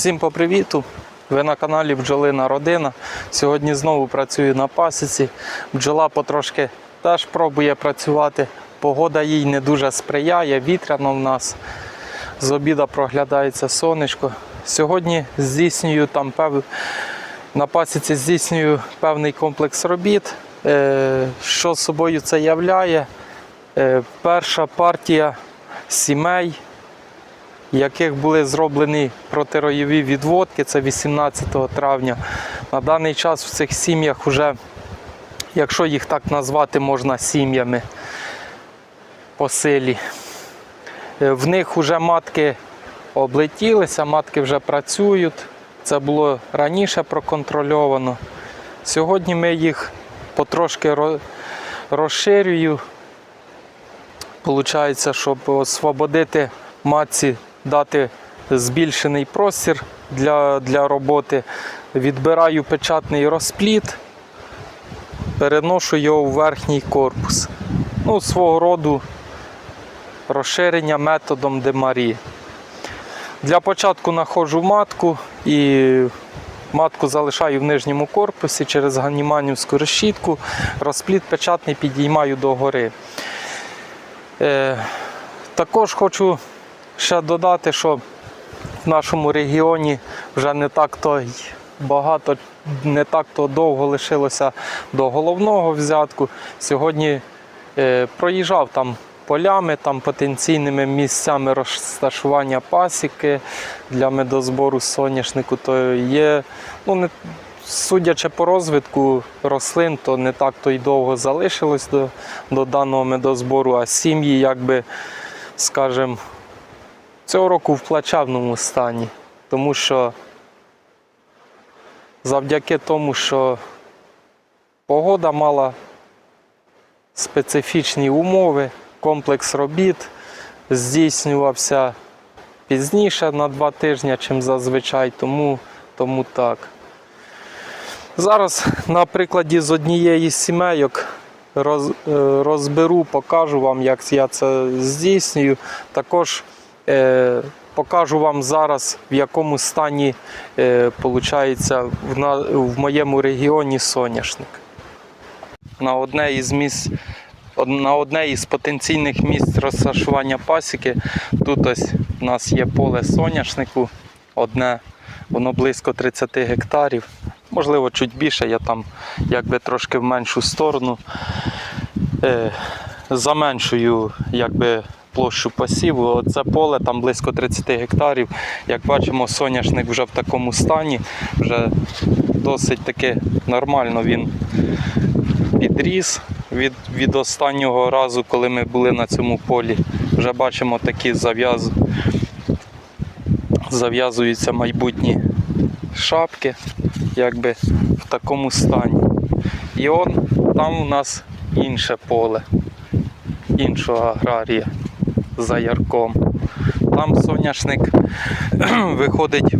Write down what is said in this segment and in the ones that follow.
Всім по привіту! Ви на каналі Бджолина Родина. Сьогодні знову працюю на пасіці. Бджола потрошки теж пробує працювати. Погода їй не дуже сприяє, вітряно в нас. З обіда проглядається сонечко. Сьогодні здійснюю там пев... на пасіці здійснюю певний комплекс робіт. Е, Що собою це являє? Е, Перша партія сімей яких були зроблені протироєві відводки, це 18 травня. На даний час в цих сім'ях вже, якщо їх так назвати, можна сім'ями по силі. Е, В них вже матки облетілися, матки вже працюють. Це було раніше проконтрольовано. Сьогодні ми їх потрошки ро- розширюю. Получається, щоб освободити матці, дати збільшений простір для, для роботи. Відбираю печатний розпліт, переношу його в верхній корпус. Ну, свого роду розширення методом Демарі. Для початку находжу матку і матку залишаю в нижньому корпусі через ганіманівську решітку, розпліт печатний підіймаю догори. Е, також хочу ще додати, що в нашому регіоні вже не так то багато, не так то довго лишилося до головного взятку. Сьогодні е, проїжджав там полями, там потенційними місцями розташування пасіки для медозбору соняшнику, то є, ну не судячи по розвитку рослин, то не так то й довго залишилось до, до даного медозбору, а сім'ї, якби, скажімо, цього року в плачевному стані, тому що завдяки тому, що погода мала специфічні умови, комплекс робіт здійснювався пізніше на два тижні, чим зазвичай, тому, тому так. Зараз на прикладі з однієї з сімейок е, розберу, покажу вам, як я це здійснюю. Також покажу вам зараз, в якому стані е, в моєму регіоні соняшник. На одне із місць. На одне із потенційних місць розташування пасіки. Тут ось у нас є поле соняшнику, одне, воно близько 30 гектарів можливо, чуть більше, я там якби трошки в меншу сторону е, заменшую якби, площу посіву. Оце поле там близько 30 гектарів. Як бачимо, соняшник вже в такому стані, вже досить таки нормально він підріс від, від останнього разу, коли ми були на цьому полі. Вже бачимо такі зав'яз... зав'язуються майбутні шапки якби в такому стані. І он там у нас інше поле, іншого аграрія за ярком. Там соняшник виходить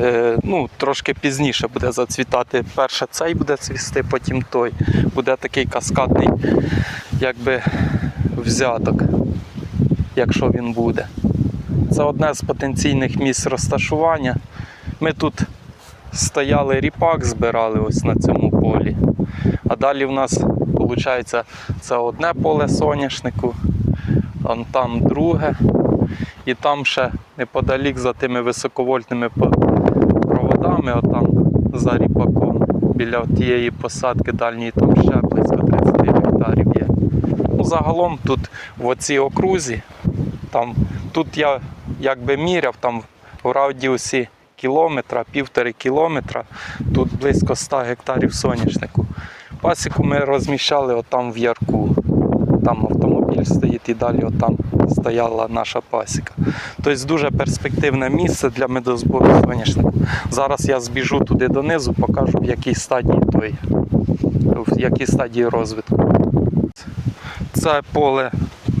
е, ну, трошки пізніше буде зацвітати. Перше цей буде цвісти, потім той. Буде такий каскадний якби, взяток, якщо він буде. Це одне з потенційних місць розташування. Ми тут стояли ріпак, збирали ось на цьому полі. А далі в нас виходить це одне поле соняшнику, он там друге. І там ще неподалік за тими високовольтними проводами, отам за ріпаком, біля тієї посадки дальньої, там ще близько 30 гектарів є. Ну, загалом тут в оцій окрузі, там, тут я якби міряв там в радіусі кілометра, півтори кілометра, тут близько 100 гектарів соняшнику. Пасіку ми розміщали отам в ярку. Там автомобіль стоїть і далі отам стояла наша пасіка. Тобто дуже перспективне місце для медозбору соняшнику. Зараз я збіжу туди донизу, покажу в якій стадії той, в якій стадії розвитку. Це поле,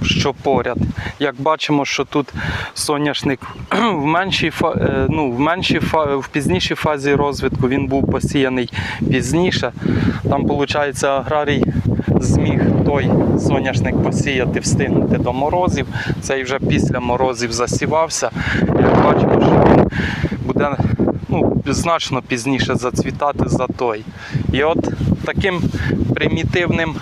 що поряд. Як бачимо, що тут соняшник в меншій, е, ну, в, меншій в пізнішій фазі розвитку він був посіяний пізніше. Там, виходить, аграрій зміг той соняшник посіяти, встигнути до морозів. Цей вже після морозів засівався. Як бачимо, що він буде ну, значно пізніше зацвітати за той. І от таким примітивним,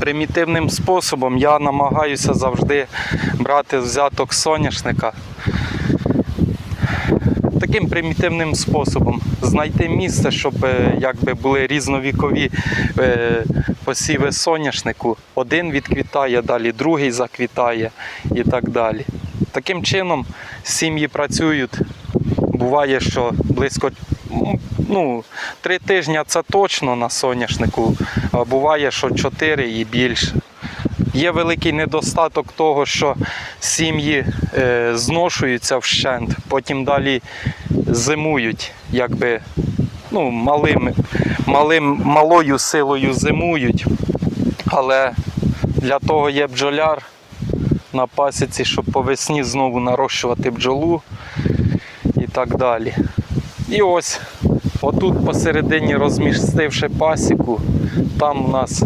примітивним способом я намагаюся завжди брати взяток соняшника. Таким примітивним способом знайти місце, щоб е, якби були різновікові е, посіви соняшнику. Один відквітає, далі другий заквітає і так далі. Таким чином сім'ї працюють. Буває, що близько ну, три тижні це точно на соняшнику, а буває, що чотири і більше. Є великий недостаток того, що сім'ї е, зношуються вщент, потім далі зимують, якби ну, малим, малим, малою силою зимують. Але для того є бджоляр на пасіці, щоб по весні знову нарощувати бджолу і так далі. І ось отут посередині розмістивши пасіку, там у нас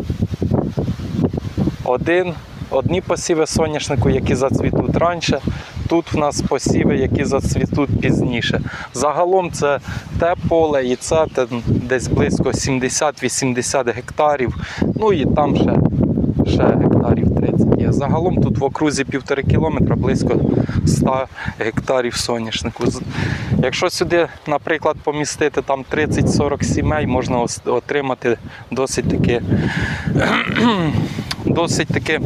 один, одні посіви соняшнику, які зацвітуть раніше. Тут в нас посіви, які зацвітуть пізніше. Загалом це те поле і це десь близько 70-80 гектарів. Ну і там ще, ще гектарів 30 є. Загалом тут в окрузі півтори кілометра близько 100 гектарів соняшнику. Якщо сюди, наприклад, помістити там 30-40 сімей, можна отримати досить таки досить таки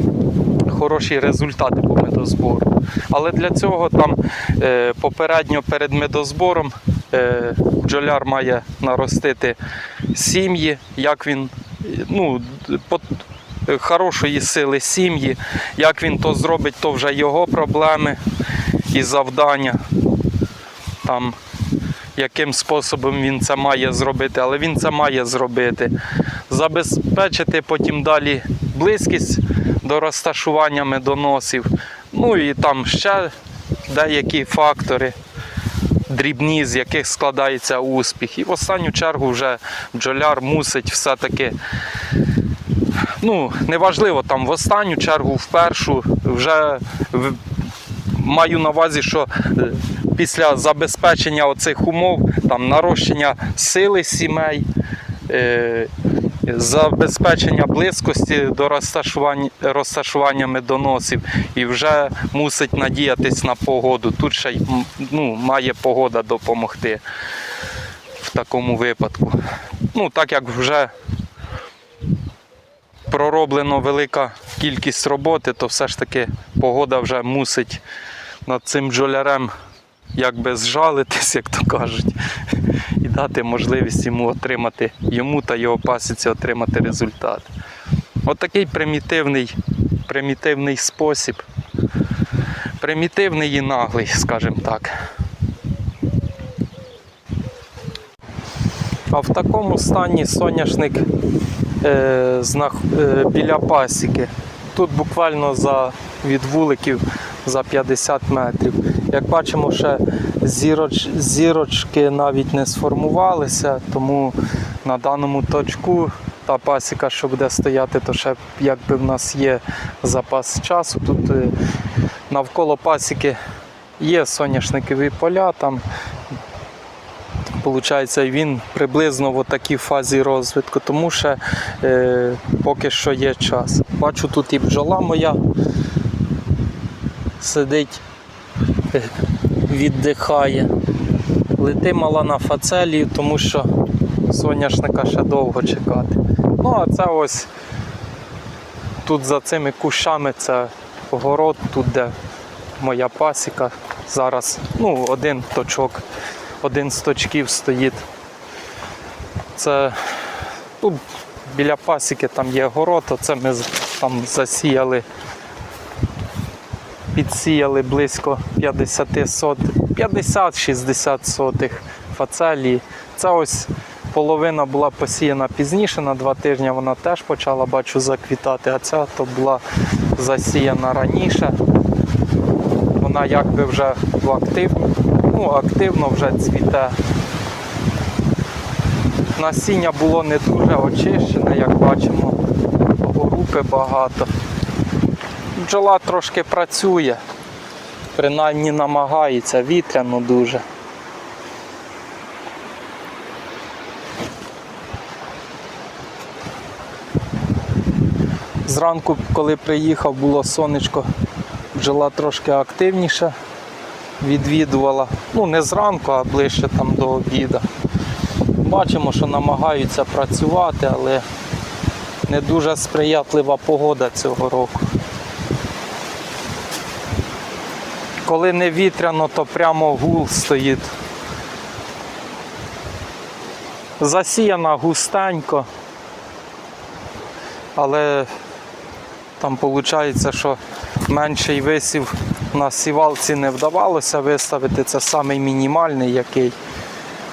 хороші результати по медозбору. Але для цього там е, попередньо перед медозбором е, бджоляр має наростити сім'ї, як він ну, по, хорошої сили сім'ї. Як він то зробить, то вже його проблеми і завдання. Там, яким способом він це має зробити, але він це має зробити. Забезпечити потім далі близькість до розташування медоносів. Ну і там ще деякі фактори, дрібні, з яких складається успіх. І в останню чергу вже бджоляр мусить все-таки. Ну, неважливо, там в останню чергу, в першу, вже маю на увазі, що е, після забезпечення оцих умов, там нарощення сили сімей, е, забезпечення близькості до розташування, розташування медоносів і вже мусить надіятись на погоду. Тут ще й ну, має погода допомогти в такому випадку. Ну, так як вже пророблено велика кількість роботи, то все ж таки погода вже мусить над цим бджолярем якби зжалитись, як то кажуть, і дати можливість йому отримати, йому та його пасіці отримати результат. От такий примітивний, примітивний спосіб. Примітивний і наглий, скажімо так. А в такому стані соняшник е, знах- е, біля пасіки. Тут буквально за від вуликів за 50 метрів. Як бачимо, ще зіроч, зірочки навіть не сформувалися, тому на даному точку та пасіка, що буде стояти, то ще якби в нас є запас часу. Тут е, навколо пасіки є соняшникові поля, там Получається, він приблизно в такій фазі розвитку, тому ще е, поки що є час. Бачу, тут і бджола моя сидить, віддихає. Лети мала на фацелію, тому що соняшника ще довго чекати. Ну, а це ось тут за цими кущами це город, тут де моя пасіка. Зараз ну, один точок один з точків стоїть. Це тут біля пасіки там є город, це ми там засіяли, підсіяли близько 50 сот, 50-60 сотих фацелії. Це ось половина була посіяна пізніше, на два тижні вона теж почала, бачу, заквітати, а ця то була засіяна раніше вона якби вже в ну, активно вже цвіте. Насіння було не дуже очищене, як бачимо, групи багато бджола трошки працює, принаймні намагається, вітряно дуже. Зранку, коли приїхав, було сонечко, бджола трошки активніше відвідувала. Ну не зранку, а ближче там до обіду. Бачимо, що намагаються працювати, але не дуже сприятлива погода цього року. Коли не вітряно, то прямо гул стоїть. Засіяна густенько, але там виходить, що менший висів на сівалці не вдавалося виставити. Це самий мінімальний який.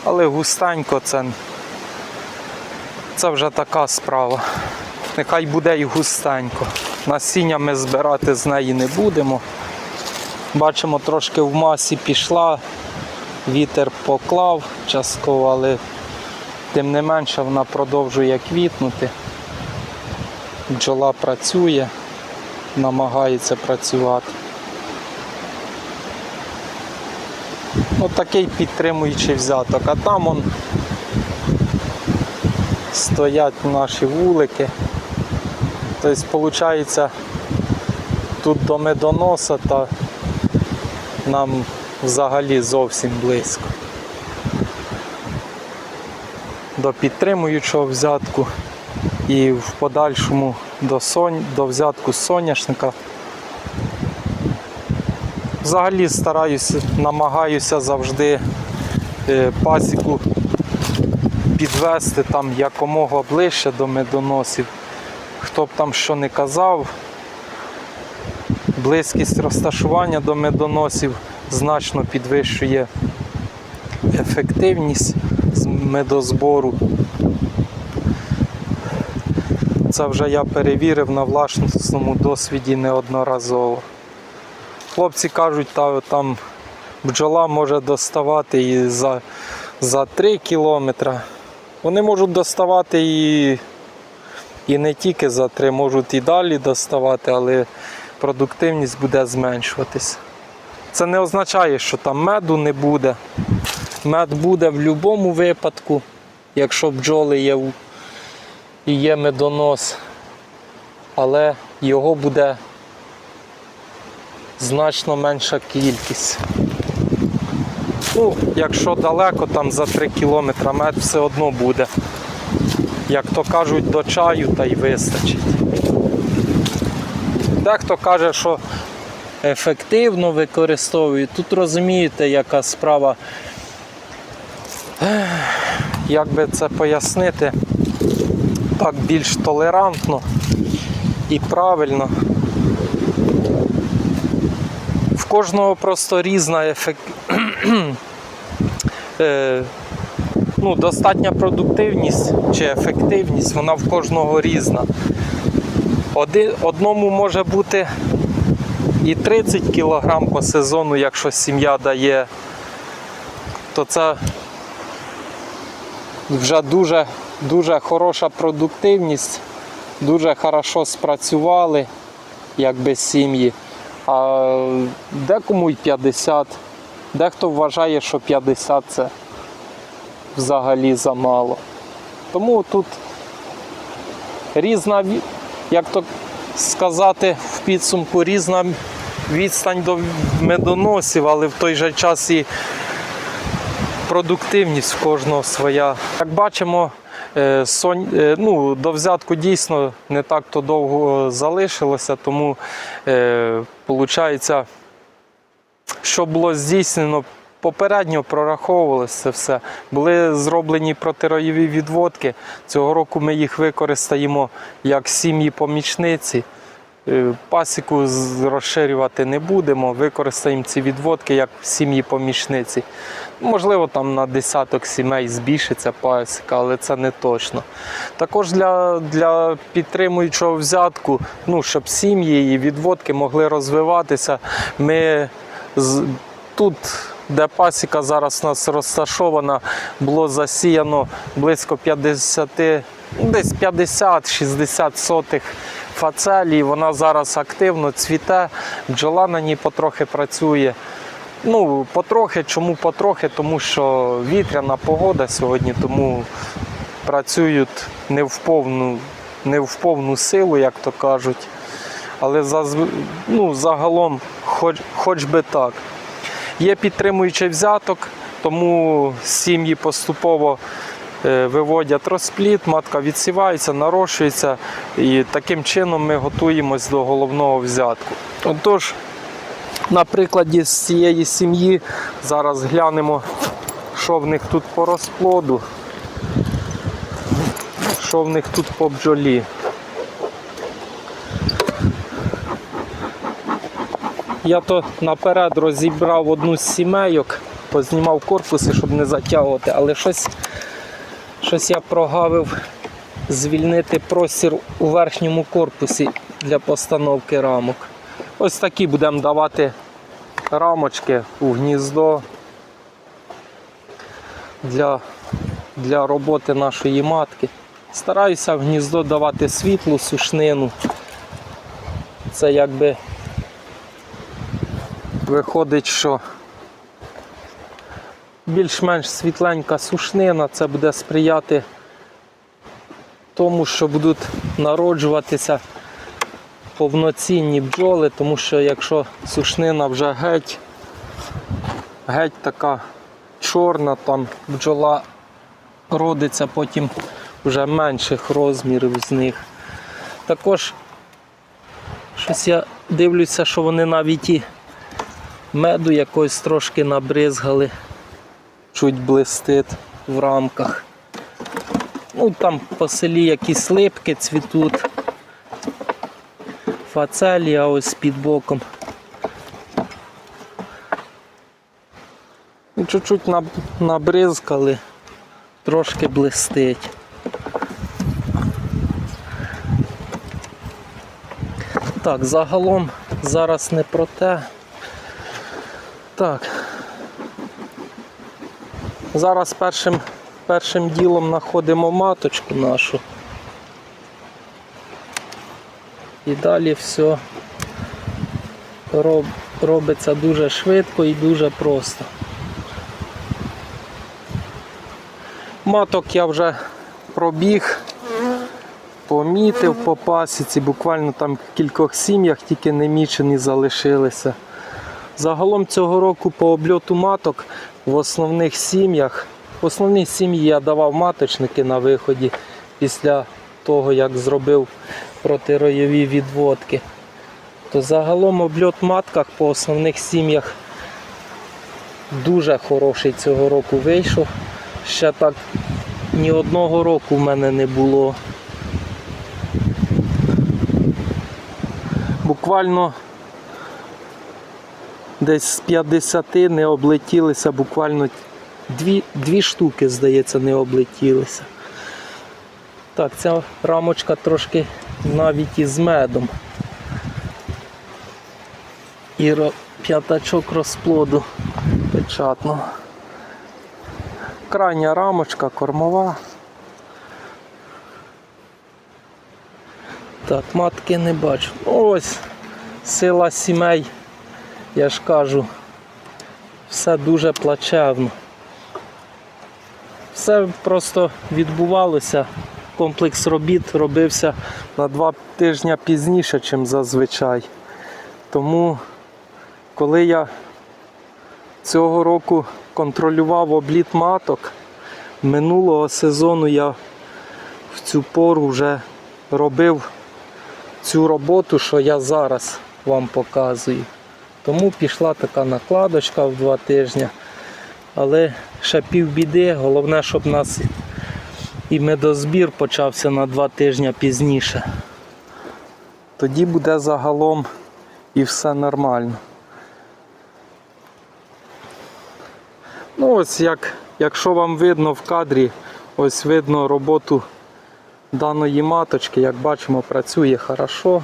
Але густенько це, це вже така справа. Нехай буде і густенько. Насіння ми збирати з неї не будемо. Бачимо, трошки в масі пішла, вітер поклав частково, але тим не менше вона продовжує квітнути. Бджола працює, намагається працювати. Ось такий підтримуючий взяток. А там он стоять наші вулики. Тобто, виходить, тут до медоноса та нам взагалі зовсім близько. До підтримуючого взятку і в подальшому до, сонь, до взятку соняшника. Взагалі стараюся, намагаюся завжди е, пасіку підвести там якомога ближче до медоносів. Хто б там що не казав, близькість розташування до медоносів значно підвищує ефективність медозбору. Це вже я перевірив на власному досвіді неодноразово. Хлопці кажуть, та, там бджола може доставати і за, за 3 кілометри. Вони можуть доставати і, і не тільки за 3, можуть і далі доставати, але продуктивність буде зменшуватись. Це не означає, що там меду не буде. Мед буде в будь-якому випадку, якщо бджоли є і є медонос, але його буде значно менша кількість. Ну, якщо далеко, там за 3 кілометри мед все одно буде. Як то кажуть, до чаю та й вистачить. Дехто каже, що ефективно використовують. Тут розумієте, яка справа. Як би це пояснити, так більш толерантно і правильно. В кожного просто різна ефект... е, ну, достатня продуктивність чи ефективність, вона в кожного різна. Один, одному може бути і 30 кг по сезону, якщо сім'я дає, то це вже дуже, дуже хороша продуктивність, дуже хорошо спрацювали, якби сім'ї. А декому й 50. Дехто вважає, що 50 це взагалі замало. Тому тут різна, як то сказати, в підсумку різна відстань до медоносів, але в той же час і продуктивність в кожного своя. Як бачимо, е, сон- е, ну, до взятку дійсно не так то довго залишилося, тому виходить, що було здійснено. Попередньо прораховувалося все. Були зроблені протироєві відводки. Цього року ми їх використаємо як сім'ї помічниці. Е, Пасіку розширювати не будемо, використаємо ці відводки як сім'ї помічниці. Можливо, там на десяток сімей збільшиться пасіка, але це не точно. Також для, для підтримуючого взятку, ну, щоб сім'ї і відводки могли розвиватися, ми з, тут, де пасіка зараз у нас розташована, було засіяно близько 50, ну, десь 50-60 сотих фацелій. Вона зараз активно цвіте, бджола на ній потрохи працює. Ну, потрохи, чому потрохи? Тому що вітряна погода сьогодні, тому працюють не в повну не в повну силу, як то кажуть. Але ну, загалом, хоч, хоч би так. Є підтримуючий взяток, тому сім'ї поступово е, виводять розплід, матка відсівається, нарощується, і таким чином ми готуємось до головного взятку. Отож, на прикладі з цієї сім'ї зараз глянемо, що в них тут по розплоду, що в них тут по бджолі. Я то наперед розібрав одну з сімейок, познімав корпуси, щоб не затягувати, але щось, щось я прогавив звільнити простір у верхньому корпусі для постановки рамок. Ось такі будемо давати рамочки у гніздо для, для роботи нашої матки. Стараюся в гніздо давати світлу, сушнину. Це якби виходить, що більш-менш світленька сушнина, це буде сприяти тому, що будуть народжуватися повноцінні бджоли, тому що якщо сушнина вже геть, геть така чорна, там бджола родиться потім вже менших розмірів з них. Також щось я дивлюся, що вони навіть і меду якось трошки набризгали, чуть блистить в рамках. Ну там по селі якісь липки цвітуть, фацелія ось під боком. І Чуть-чуть наб- набризкали, трошки блистить. Так, загалом зараз не про те. Так. Зараз першим, першим ділом знаходимо маточку нашу. І далі все роб, робиться дуже швидко і дуже просто. Маток я вже пробіг, помітив по пасіці, буквально там в кількох сім'ях тільки немічені залишилися. Загалом цього року по обльоту маток в основних сім'ях, в основній сім'ї я давав маточники на виході після того, як зробив протиройові відводки. То загалом обльот матках по основних сім'ях дуже хороший цього року вийшов. Ще так ні одного року в мене не було. Буквально десь з 50 не облетілися, буквально дві, дві штуки, здається, не облетілися. Так, ця рамочка трошки навіть із медом. І п'ятачок розплоду печатного. Крайня рамочка, кормова. Так, матки не бачу. Ось сила сімей, я ж кажу, все дуже плачевно. Все просто відбувалося. Комплекс робіт робився на два тижні пізніше, ніж зазвичай. Тому, коли я цього року контролював обліт маток, минулого сезону я в цю пору вже робив цю роботу, що я зараз вам показую. Тому пішла така накладочка в два тижні. Але ще півбіди, головне, щоб у нас і медозбір почався на два тижні пізніше. Тоді буде загалом і все нормально. Ну ось як, якщо вам видно в кадрі, ось видно роботу даної маточки, як бачимо, працює хорошо.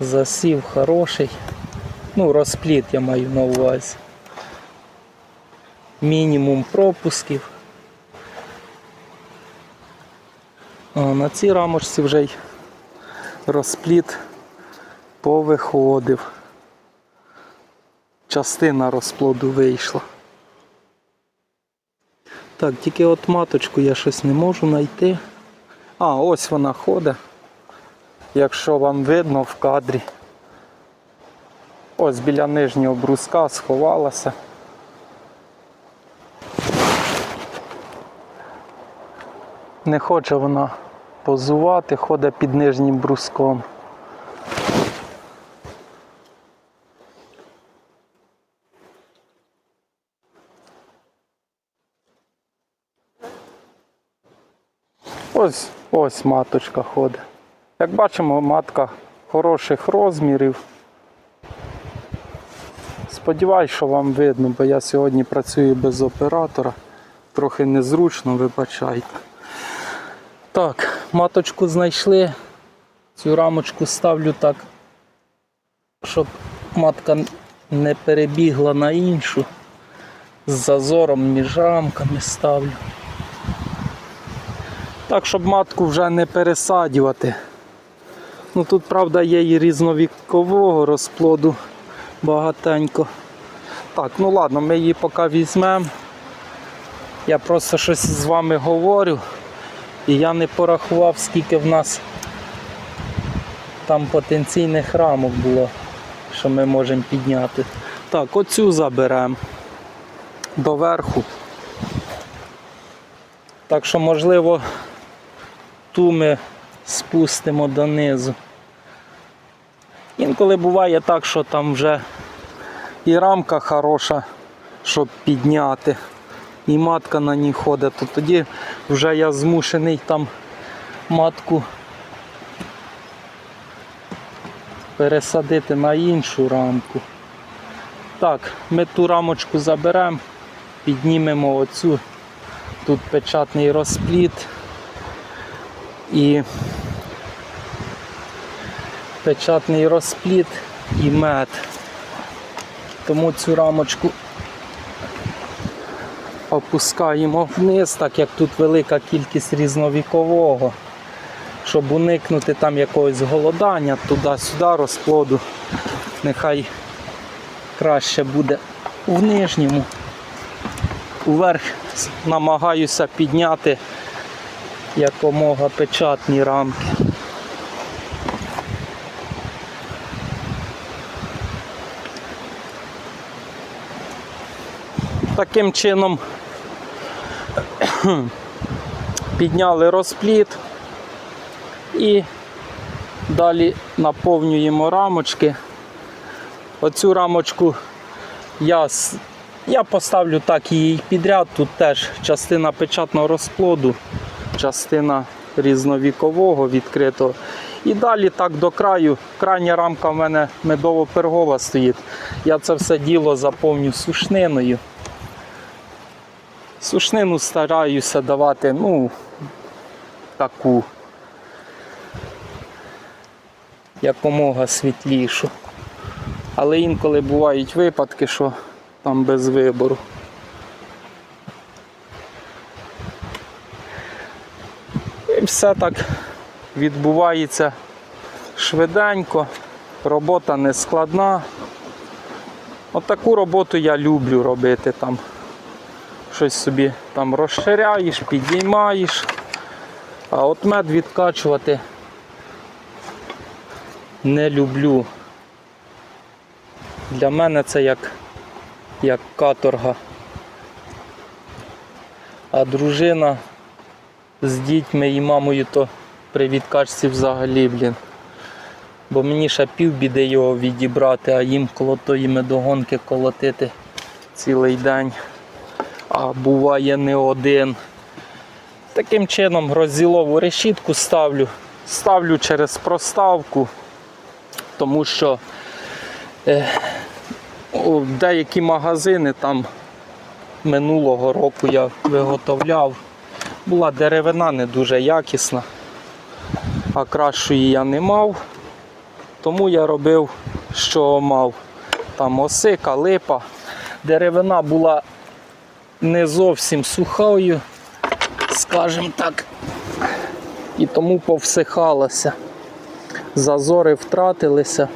Засів хороший. Ну, розпліт я маю на увазі. Мінімум пропусків. А на цій рамочці вже й розпліт повиходив. Частина розплоду вийшла. Так, тільки от маточку я щось не можу знайти. А, ось вона ходить. Якщо вам видно в кадрі. Ось біля нижнього бруска сховалася. Не хоче вона позувати, ходить під нижнім бруском. Ось ось маточка ходить. Як бачимо, матка хороших розмірів. Сподіваюсь, що вам видно, бо я сьогодні працюю без оператора. Трохи незручно, вибачайте. Так, маточку знайшли. Цю рамочку ставлю так, щоб матка не перебігла на іншу. З зазором між рамками ставлю. Так, щоб матку вже не пересадювати. Ну тут, правда, є і різновікового розплоду багатенько. Так, ну ладно, ми її поки візьмемо. Я просто щось з вами говорю. І я не порахував, скільки в нас там потенційних рамок було, що ми можемо підняти. Так, оцю заберемо доверху. Так що, можливо, ту ми спустимо донизу. Інколи буває так, що там вже і рамка хороша, щоб підняти, і матка на ній ходить, то тоді вже я змушений там матку пересадити на іншу рамку. Так, ми ту рамочку заберемо, піднімемо оцю, тут печатний розпліт. І печатний розпліт і мед. Тому цю рамочку опускаємо вниз, так як тут велика кількість різновікового, щоб уникнути там якогось голодання туди-сюди розплоду. Нехай краще буде в нижньому. Уверх намагаюся підняти якомога печатні рамки. Таким чином підняли розпліт і далі наповнюємо рамочки. Оцю рамочку я, я поставлю так її підряд. Тут теж частина печатного розплоду, частина різновікового відкритого. І далі так до краю. Крайня рамка в мене медово-пергова стоїть. Я це все діло заповню сушниною. Сушнину стараюся давати, ну, таку якомога світлішу. Але інколи бувають випадки, що там без вибору. І все так відбувається швиденько, робота не складна. От таку роботу я люблю робити там. Щось собі там розширяєш, підіймаєш. А от мед відкачувати не люблю. Для мене це як, як каторга. А дружина з дітьми і мамою то при відкачці взагалі, блін. Бо мені ще півбіди його відібрати, а їм коло тої медогонки колотити цілий день. А буває не один. Таким чином розділову решітку ставлю. Ставлю через проставку, тому що е, деякі магазини там минулого року я виготовляв. Була деревина не дуже якісна, а кращої я не мав. Тому я робив, що мав. Там осика, липа. Деревина була не зовсім сухою, скажімо так, і тому повсихалося. Зазори втратилися.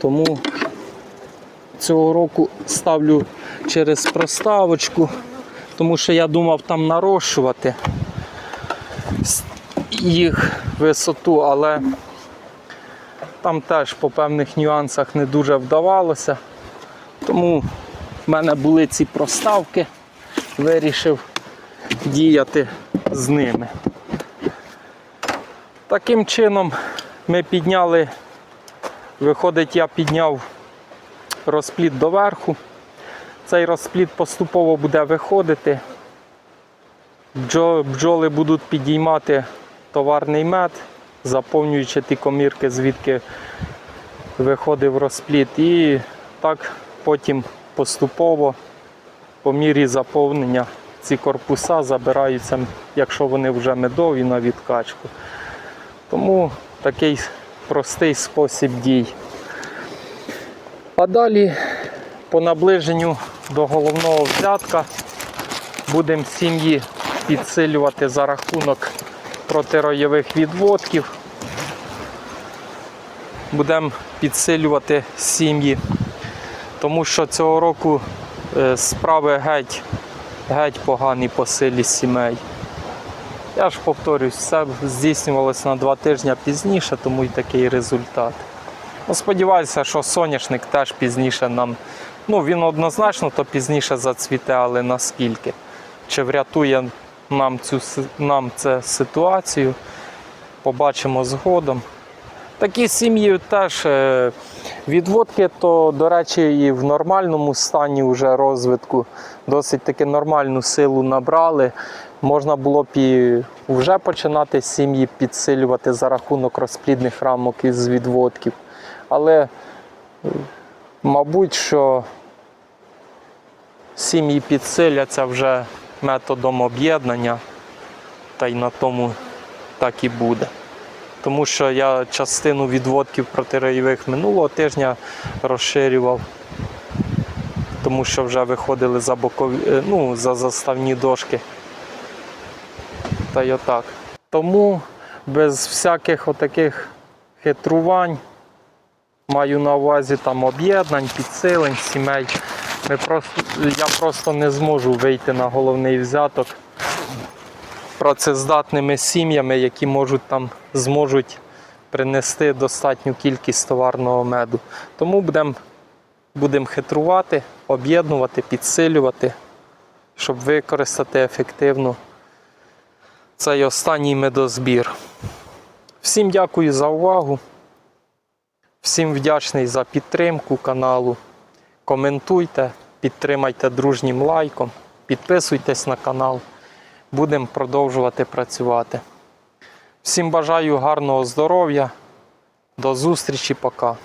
Тому цього року ставлю через проставочку. тому що я думав там нарощувати їх висоту, але там теж по певних нюансах не дуже вдавалося. Тому в мене були ці проставки, вирішив діяти з ними. Таким чином ми підняли, виходить, я підняв розплід доверху. Цей розплід поступово буде виходити. Бджоли будуть підіймати товарний мед, заповнюючи ті комірки, звідки виходив розплід. І так потім поступово, по мірі заповнення, ці корпуса забираються, якщо вони вже медові на відкачку. Тому такий простий спосіб дій. А далі по наближенню до головного взятка будемо сім'ї підсилювати за рахунок протироєвих відводків. Будемо підсилювати сім'ї, тому що цього року е, справи геть, геть погані по силі сімей. Я ж повторюсь, все здійснювалося на два тижні пізніше, тому і такий результат. Ну, сподіваюся, що соняшник теж пізніше нам. Ну, він однозначно то пізніше зацвіте, але наскільки? Чи врятує нам цю нам це ситуацію? Побачимо згодом. Такі сім'ї теж е, відводки, то, до речі, і в нормальному стані вже розвитку досить таки нормальну силу набрали. Можна було б і вже починати сім'ї підсилювати за рахунок розплідних рамок із відводків. Але, мабуть, що сім'ї підсиляться вже методом об'єднання, та й на тому так і буде. Тому що я частину відводків протиройових минулого тижня розширював, тому що вже виходили за бокові, е, ну, за заставні дошки. Та й отак. Тому без всяких отаких хитрувань маю на увазі там об'єднань, підсилень, сімей. Ми просто, я просто не зможу вийти на головний взяток працездатними сім'ями, які можуть там зможуть принести достатню кількість товарного меду. Тому будемо будем хитрувати, об'єднувати, підсилювати, щоб використати ефективно цей останній медозбір. Всім дякую за увагу. Всім вдячний за підтримку каналу. Коментуйте, підтримайте дружнім лайком, підписуйтесь на канал. Будемо продовжувати працювати. Всім бажаю гарного здоров'я. До зустрічі, пока.